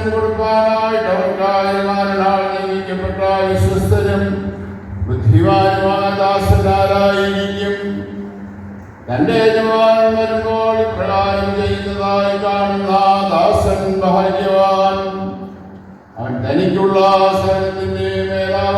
വീട്ടുകാർക്ക് ഭക്ഷണം കൊടുക്കാനായിട്ട് അവർക്കായി നാലെണ്ണാൾ നിയമിക്കപ്പെട്ട വിശ്വസ്തരും ബുദ്ധിമാനുമായ ദാസനാരായിരിക്കും തന്റെ യജമാനൻ വരുമ്പോൾ പ്രകാരം ചെയ്യുന്നതായി കാണുന്ന ദാസൻ ഭാഗ്യവാൻ അവൻ തനിക്കുള്ള സകലത്തിന്റെ മേലാവായി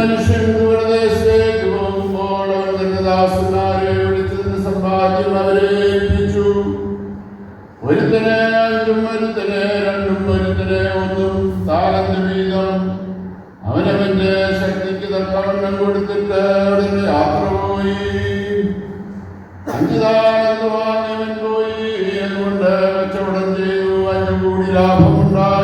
മനുഷ്യൻ ദൂരദേശത്തേക്ക് പോകുമ്പോൾ അവർ തന്റെ ദാസന്മാരെ വിളിച്ചതിന് സമ്പാദ്യം അവരെ ഏൽപ്പിച്ചു ഒരുത്തനെ അഞ്ചും ഒരുത്തനെ രണ്ടും ഒരുത്തനെ ഒന്നും താലന്ത് വീതം അവനവന്റെ ശക്തിക്ക് തക്കവണ്ണം കൊടുത്തിട്ട് അവിടെ യാത്ര പോയി അഞ്ചു താലന്ത് വാങ്ങിയവൻ പോയി അതുകൊണ്ട് കച്ചവടം ചെയ്തു അഞ്ചു കൂടി ലാഭമുണ്ടാക്കി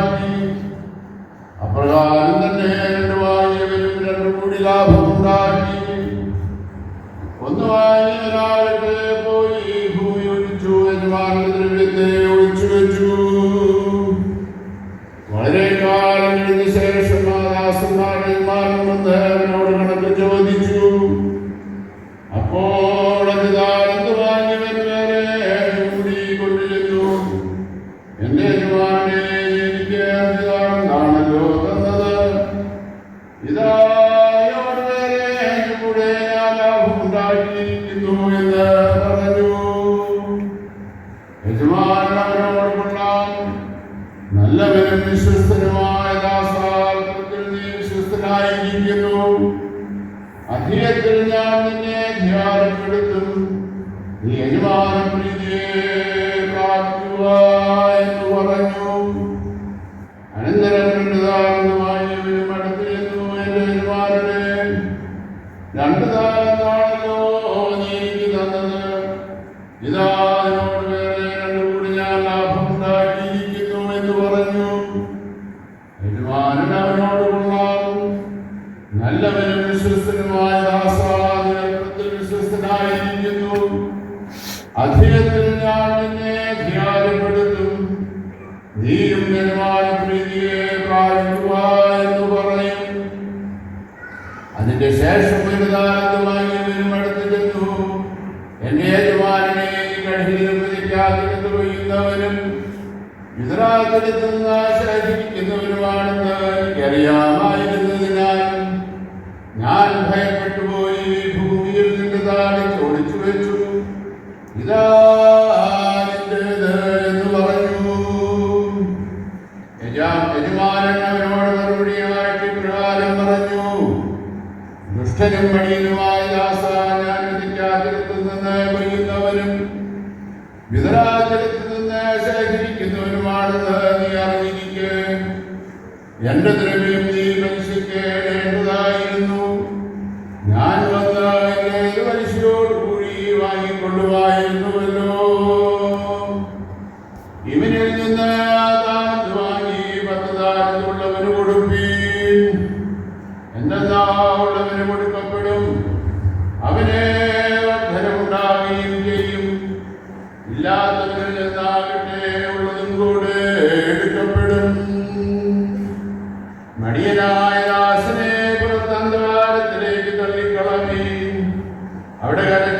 ഒന്ന് വാങ്ങിയവരാകട്ടെ പോയി ഭൂമി ഒഴിച്ചു യജമാനന്റെ ദ്രവ്യത്തെ ഒഴിച്ചു വെച്ചു. വളരെ കാലം ശേഷം ആ കണക്ക് ചോദിച്ചു. അപ്പോൾ അതിതാരത്ത് വാങ്ങിയവൻ വേറെ കൂടി കൊണ്ടുചെന്നു. എന്റെ യജമാനെ എനിക്ക് ഇതാണെന്നാണല്ലോ തന്നത്? വേറെ കൂടെ ഞാൻ ലാഭമുണ്ടാക്കിയിരിക്കുന്നു എന്ന് പറഞ്ഞു. യജമാനൻ അവനോട് കൊള്ളാം നല്ലവരും വിശ്വസ്തനുമായ ദാസാർത്ഥത്തിൽ നീ വിശ്വസ്തനായിരിക്കുന്നു. അധികത്തിൽ ഞാൻ നിന്നെ ധ്യാനപ്പെടുത്തും. നീ യജമാന പ്രീതിയെ പ്രാപിക്കുക എന്ന് പറഞ്ഞു. അനന്തരം രണ്ട് താഴ്ന്നമായവരും അടുത്ത് എന്റെ യജമാനനെ. രണ്ട് താഴ്ന്നാണല്ലോ നീ എനിക്ക് തന്നത്. ഇതാ കൂടി ഞാൻ എന്ന് പറഞ്ഞു. നല്ലവനും വിശ്വസ്തനുമായ ഞാൻ നിന്നെ നീയും പ്രീതിയെ പ്രാപിക്കുക എന്ന് പറയും അതിന്റെ ശേഷം ഒരു അടുത്ത് ചെന്നു. എന്റെ യജമാനെ കഠിനം എനിക്കറിയാമായിരുന്നതിനാൽ ഞാൻ ഭയപ്പെട്ടുപോയി ഭൂമിയിൽ നിന്ന് ചോദിച്ചു വെച്ചു. ഇതാ ദുഷ്ടനും മടിയനുമായ ദാസ ഞാൻ വിധിക്കാതിരത്തിൽ നിന്ന് കൊയ്യുന്നവനും വിതരാചരത്തിൽ നിന്ന് ശേഖരിക്കുന്നവനുമാണെന്ന് നീ അറിഞ്ഞിരിക്കെ. എന്റെ ദ്രവ്യം നീ മനുഷ്യക്കേണ്ടതായിരുന്നു ഞാൻ വന്ന് ഏത് മനുഷ്യരോട് കൂടി വാങ്ങിക്കൊള്ളുമായിരുന്നുവല്ലോ ഇവനിൽ നിന്ന് താഴ്ന്നു വാങ്ങി പത്ത് ഉള്ളതും കൂടെ മടിയനായ ദാസനെ പുറത്തന്ധകാരത്തിലേക്ക് തള്ളിക്കളമേ അവിടെ കരച്ചിലും